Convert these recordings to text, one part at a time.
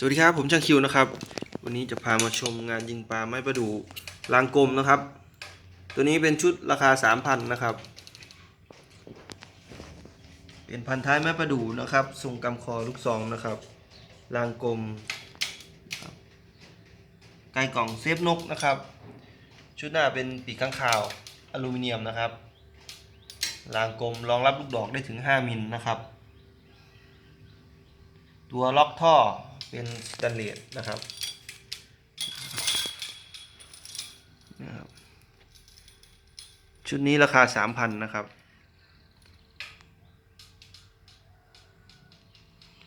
สวัสดีครับ ผมช่างคิวนะครับ วันนี้จะพามาชมงานยิงปลาไม้ประดู่ลางกลมนะครับ ตัวนี้เป็นชุดราคา 3,000 นะครับ เป็นพันท้ายไม้ประดู่นะครับ ทรงกำคอลูกซองนะครับลางกลมไกกล่องเซฟนกนะครับ ชุดหน้าเป็นปีกข้างคาวอลูมิเนียมนะครับรางกลมรองรับลูกดอกได้ถึง 5 มิลนะครับ ตัวล็อกท่อ เป็นสแตนเลสนะครับนะครับชุดนี้ราคา3,000นะครับ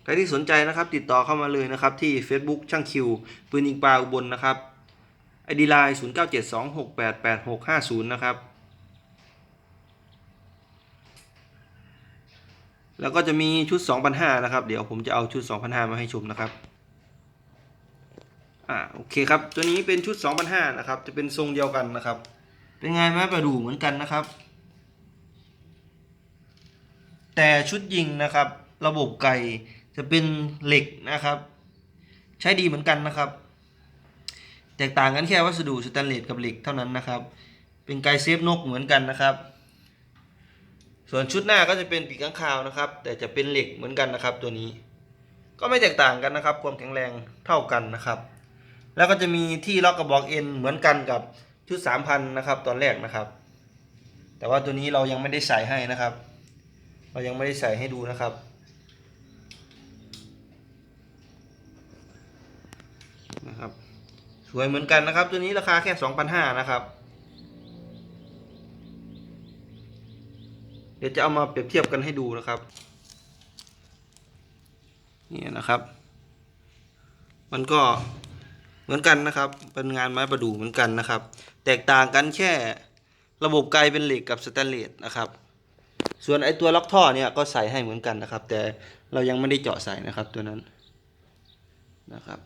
ใครที่สนใจนะครับติดต่อเข้ามาเลยนะครับที่ Facebook ช่างคิว ปืนยิงปลาอุบลนะครับไอดีไลน์0972688650นะครับ แล้วก็จะมีชุด2,500นะครับ เดี๋ยวผมจะเอาชุด2,500มาให้ชมนะครับ อ่าโอเคครับ ตัวนี้เป็นชุด2,500นะครับ จะเป็นทรงเดียวกันนะครับ เป็นไงไม้ประดู่เหมือนกันนะครับ แต่ชุดยิงนะครับ ระบบไก่จะเป็นเหล็กนะครับ ใช้ดีเหมือนกันนะครับ แตกต่างกันแค่วัสดุสแตนเลสกับเหล็กเท่านั้นนะครับ เป็นไก่เซฟนกเหมือนกันนะครับ ส่วนชุดหน้าก็จะเป็นปีกข้างคาวนะครับ แต่จะเป็นเหล็กเหมือนกันนะครับ ตัวนี้ ก็ไม่แตกต่างกันนะครับ ความแข็งแรงเท่ากันนะครับ แล้วก็จะมีที่ล็อกกระบอกเอ็นเหมือนกันกับชุด3,000นะครับตอนแรกนะครับ แต่ว่าตัวนี้เรายังไม่ได้ใส่ให้นะครับ เรายังไม่ได้ใส่ให้ดูนะครับ นะครับ สวยเหมือนกันนะครับ ตัวนี้ราคาแค่2,500นะครับ เดี๋ยวจะเอามาเปรียบเทียบกันให้ดูนะครับ นี่นะครับ มันก็ มือนกันนะครับ เป็นงานไม้ประดู่เหมือนกันนะครับ แตกต่างกันแค่ระบบไกลเป็นเหล็กกับสแตนเลสนะครับ ส่วนไอตัวล็อกท่อเนี่ยก็ใส่ให้เหมือนกันนะครับ แต่เรายังไม่ได้เจาะใส่นะครับตัวนั้นนะครับ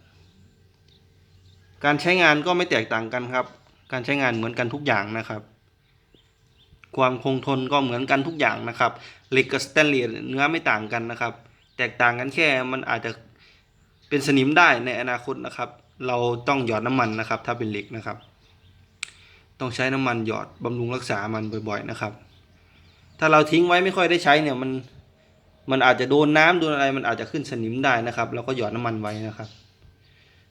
การใช้งานก็ไม่แตกต่างกันครับ การใช้งานเหมือนกันทุกอย่างนะครับ ความคงทนก็เหมือนกันทุกอย่างนะครับเหล็กกับสแตนเลสเนื้อไม่ต่างกันนะครับ แตกต่างกันแค่มันอาจจะเป็นสนิมได้ในอนาคตนะครับ เราต้องหยอดน้ำมันนะครับ ถ้าเป็นเหล็กนะครับ ต้องใช้น้ำมันหยอดบำรุงรักษามันบ่อยๆนะครับ ถ้าเราทิ้งไว้ไม่ค่อยได้ใช้เนี่ยมันมันอาจจะโดนน้ำโดนอะไรมันอาจจะขึ้นสนิมได้นะครับเราก็หยอดน้ำมันไว้นะครับ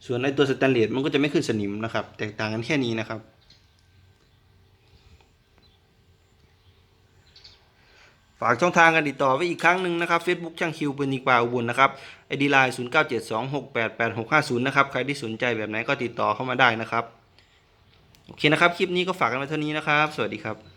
ส่วนในตัวสแตนเลสมันก็จะไม่ขึ้นสนิมนะครับ แตกต่างกันแค่นี้นะครับากช่องทางการติดต่อไว้อีกครั้งหนึ่งนะครับ Facebook ช่างคิวเป็นยิงปลาอุบลนะครับไอดีไลน์0972688650นะครับ ใครที่สนใจแบบไหนก็ติดต่อเข้ามาได้นะครับ โอเคนะครับ คลิปนี้ก็ฝากกันไว้เท่านี้นะครับ สวัสดีครับ